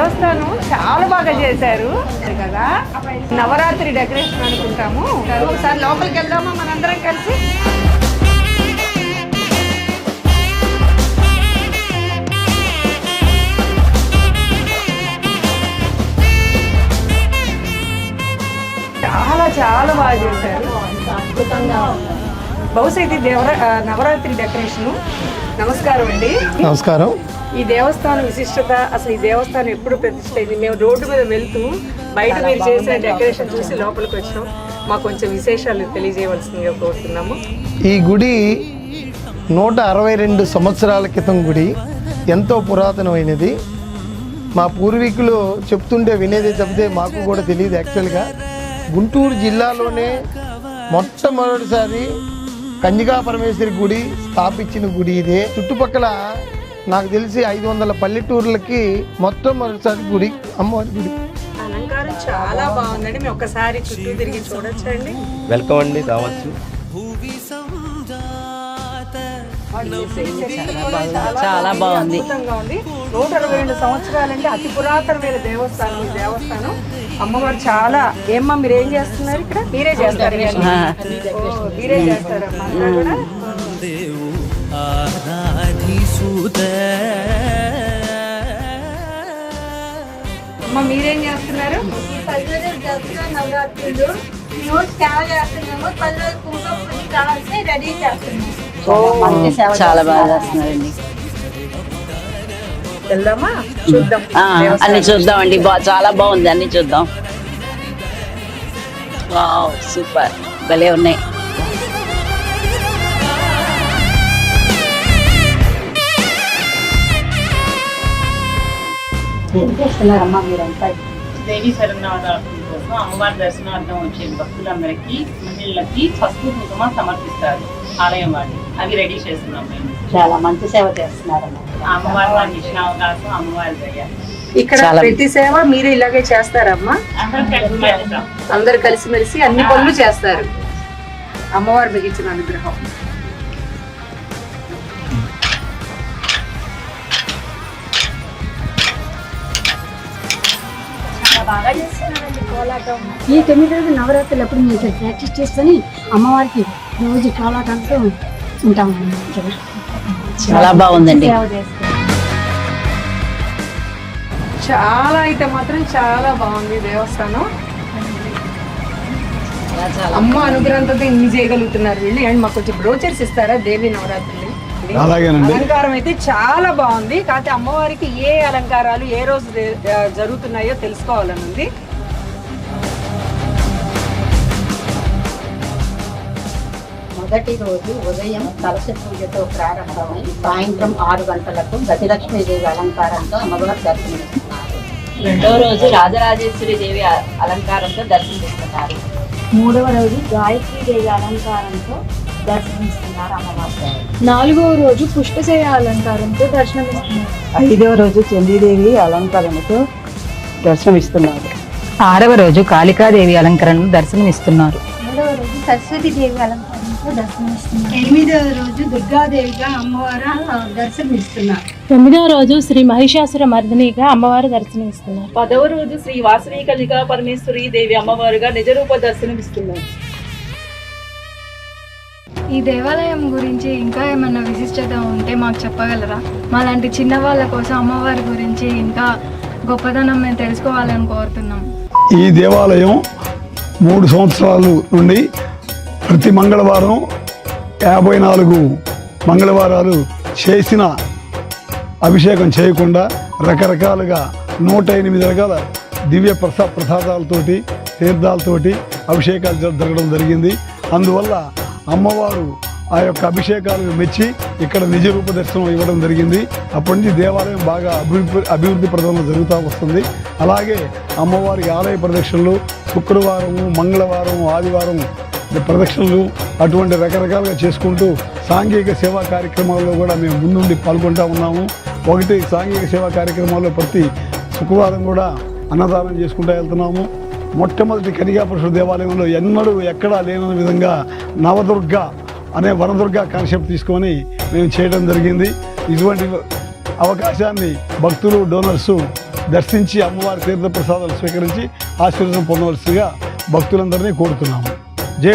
దేవస్థానం చాలా బాగా చేశారు. కదా? నవరాత్రి డెకరేషన్ అనుకుంటాము. ఒకసారి లోపలికి వెళ్దామా? మనందరం కలిసి? చాలా చాలా బాగా చేశారు. బహుశా ఇది దేవర నవరాత్రి డెకరేషను. నమస్కారం అండి. నమస్కారం. ఈ దేవస్థానం విశిష్టత అసలు ఈ దేవస్థానం ఎప్పుడు ప్రతిష్ట అయింది మేము రోడ్డు మీద వెళ్తూ బయట మీరు చేసిన డెకరేషన్ చూసి లోపలికి వచ్చాం. మాకు కొంచెం విశేషాలు తెలియజేయవలసిందిగా కోరుతున్నాము. ఈ గుడి నూట అరవై రెండు సంవత్సరాల క్రితం గుడి ఎంతో పురాతనమైనది. మా పూర్వీకులు చెప్తుంటే వినేది చెప్తే మాకు కూడా తెలియదు యాక్చువల్గా. గుంటూరు జిల్లాలోనే మొట్టమొదటిసారి కన్యకా పరమేశ్వరి గుడి స్థాపించిన గుడి ఇదే. చుట్టుపక్కల నాకు తెలిసి ఐదు వందల పల్లెటూర్లకి మొట్టమొదటిసారి గుడి అమ్మవారి గుడి. అలంకారం చాలా బాగుందండి. మేము ఒక్కసారి చుట్టూ తిరిగి చూడొచ్చండి. వెల్కమ్ అండి రావచ్చు. చాలా బాగుంది. అద్భుతంగా ఉంది. నూట అరవై రెండు సంవత్సరాలంటే అతి పురాతనమైన దేవస్థానం ఈ దేవస్థానం. అమ్మవారు చాలా ఏమ్మా మీరు ఏం చేస్తున్నారు ఇక్కడ? మీరే చేస్తారు మీరే చేస్తారమ్మా అంతా కూడా అమ్మ మీరేం చేస్తున్నారు? నవరాత్రులు. చాలా బాగా చేస్తున్నారండి. వెళ్దామా? చూద్దాం. అన్ని చూద్దామండి. బా- చాలా బాగుంది. అన్ని చూద్దాం. Wow super. భలే ఉన్నాయి. దేవి శరణావరాత్రి కోసం అమ్మవారి దర్శనార్థం వచ్చే భక్తులందరికీ మహిళలకి పసుపు కుంకుమ సమర్పిస్తారు ఆలయం వాళ్ళు అవి రెడీ చేస్తున్నాం మేము. చాలా మంచి సేవ చేస్తున్నారమ్మా. ఆ అమ్మవారి వారికి ఇచ్చిన అవకాశం అమ్మవారి దయ. ఇక్కడ ప్రతి సేవ మీరు ఇలాగే చేస్తారమ్మా? అందరం కలిసి చేస్తాం. అందరు కలిసిమెలిసి అన్ని పనులు చేస్తారు. అమ్మవారు మీకు ఇచ్చిన అనుగ్రహం. ఈ తొమ్మిది రోజులు నవరాత్రులు మేము ఇక్కడ ప్రాక్టీస్ చేసుకొని అమ్మవారికి రోజు కోలాటంతో ఉంటాము. ఇక్కడ చాలా బాగుందండి. చాలా అయితే మాత్రం చాలా బాగుంది దేవస్థానం. అమ్మ అనుగ్రహంతో ఇన్ని చేయగలుగుతున్నారు వీళ్ళు. అండ్ మాకు కొంచెం బ్రోచర్స్ ఇస్తారా? దేవి నవరాత్రులు. అలాగేనండి. అలంకారం అయితే చాలా బాగుంది. కాకపోతే అమ్మవారికి ఏ అలంకారాలు ఏ రోజు జరుగుతున్నాయో తెలుసుకోవాలని ఉంది. మొదటి రోజు ఉదయం కలశ పూజతో ప్రారంభమై సాయంత్రం ఆరు గంటలకు గజలక్ష్మీదేవి అలంకారంతో అమ్మవారు దర్శనమిస్తున్నారు. రెండో రోజు రాజరాజేశ్వరి దేవి అలంకారంతో దర్శనమిస్తున్నారు. మూడవ రోజు గాయత్రీదేవి అలంకారంతో దర్శనమిస్తున్నారు అమ్మవారు నాలుగవ రోజు పుష్పసేయ అలంకారంతో దర్శనమిస్తున్నారు. ఐదవ రోజు చండీదేవి అలంకరణతో దర్శనమిస్తున్నారు. ఆరవ రోజు కాళికాదేవి అలంకరణ దర్శనమిస్తున్నారు. మూడవ రోజు సరస్వతి దేవి అలంకారంతో దర్శనమిస్తున్నారు. ఎనిమిదవ రోజు దుర్గాదేవిగా అమ్మవారు దర్శనమిస్తున్నారు. తొమ్మిదవ రోజు శ్రీ మహిషాసుర మర్దినిగా అమ్మవారు దర్శనమిస్తున్నారు. పదవ రోజు శ్రీ వాసవి కళికా పరమేశ్వరి దేవి అమ్మవారుగా నిజరూప దర్శనమిస్తున్నారు. ఈ దేవాలయం గురించి ఇంకా ఏమన్నా విశిష్టత ఉంటే మాకు చెప్పగలరా? మాలాంటి చిన్న వాళ్ళ కోసం అమ్మవారి గురించి ఇంకా గొప్పదనం మేము తెలుసుకోవాలని కోరుతున్నాం. ఈ దేవాలయం మూడు సంవత్సరాలు నుండి ప్రతి మంగళవారం యాభై నాలుగు మంగళవారాలు చేసిన అభిషేకం చేయకుండా రకరకాలుగా నూట ఎనిమిది రకాల దివ్య ప్రసా ప్రసాదాలతోటి తీర్థాలతోటి అభిషేకాలు జరగడం జరిగింది. అందువల్ల అమ్మవారు ఆ యొక్క అభిషేకాలను మెచ్చి ఇక్కడ నిజ రూప దర్శనం ఇవ్వడం జరిగింది. అప్పటి నుంచి దేవాలయం బాగా అభివృద్ధి అభివృద్ధి ప్రదంలో జరుగుతూ వస్తుంది. అలాగే అమ్మవారి ఆలయ ప్రదక్షిణలు శుక్రవారము మంగళవారం ఆదివారం ప్రదక్షిణలు అటువంటి రకరకాలుగా చేసుకుంటూ సాంఘిక సేవా కార్యక్రమాల్లో కూడా మేము ముందుండి పాల్గొంటూ ఉన్నాము. ఒకటి సాంఘిక సేవా కార్యక్రమాల్లో ప్రతి శుక్రవారం కూడా అన్నదానం చేసుకుంటూ వెళ్తున్నాము. మొట్టమొదటి కనికాపురుషుడు దేవాలయంలో ఎన్నడూ ఎక్కడా లేని విధంగా నవదుర్గ అనే వనదుర్గ కాన్సెప్ట్ తీసుకొని మేము చేయడం జరిగింది. ఇటువంటి అవకాశాన్ని భక్తులు డోనర్స్ దర్శించి అమ్మవారి తీర్థప్రసాదాలు స్వీకరించి ఆశీర్వాదం పొందవలసిగా భక్తులందరినీ కోరుతున్నాము. జై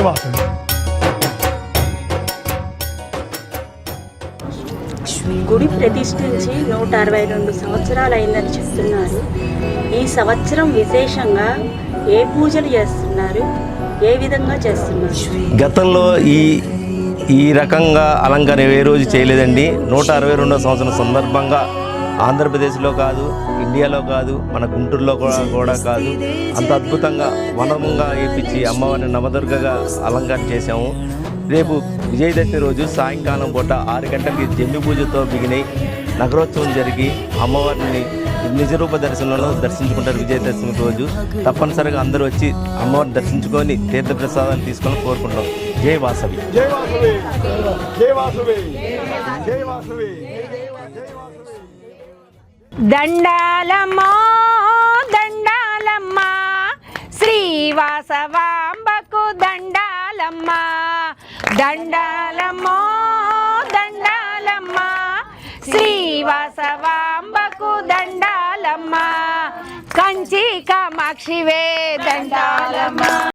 గుడి ప్రతిష్ఠించి నూట అరవై రెండు సంవత్సరాలు అయిందని చెప్తున్నారు. ఈ సంవత్సరం విశేషంగా ఏ పూజలు చేస్తున్నారు? ఏ విధంగా చేస్తున్నారు? గతంలో ఈ ఈ రకంగా అలంకరణ ఏ రోజు చేయలేదండి. నూట అరవై రెండో సంవత్సరం సందర్భంగా ఆంధ్రప్రదేశ్లో కాదు ఇండియాలో కాదు మన గుంటూరులో కూడా కూడా కాదు అంత అద్భుతంగా వనముగా వేపించి అమ్మవారిని నవదుర్గగా అలంకరణ చేశాము. రేపు విజయదశమి రోజు సాయంకాలం పూట ఆరు గంటలకి జమ్మి పూజతో బిగినాయి నగరోత్సవం జరిగి అమ్మవారిని నిజరూప దర్శనంలో దర్శించుకుంటారు విజయదశమి రోజు. తప్పనిసరిగా అందరూ వచ్చి అమ్మవారిని దర్శించుకొని తీర్థప్రసాదాలు తీసుకొని కోరుకుంటాం. జై వాసవి. జై వాసవి. జై వాసవి. జై వాసవి. దండాలమ్మో దండాలమ్మ శ్రీవాసవాంబకు దండాలమ్మ దండాలమ్మో దండాలమ్మ శ్రీవాసవాంబకు దండాలమ్మ కంచి కామాక్షివే దండాలమ్మ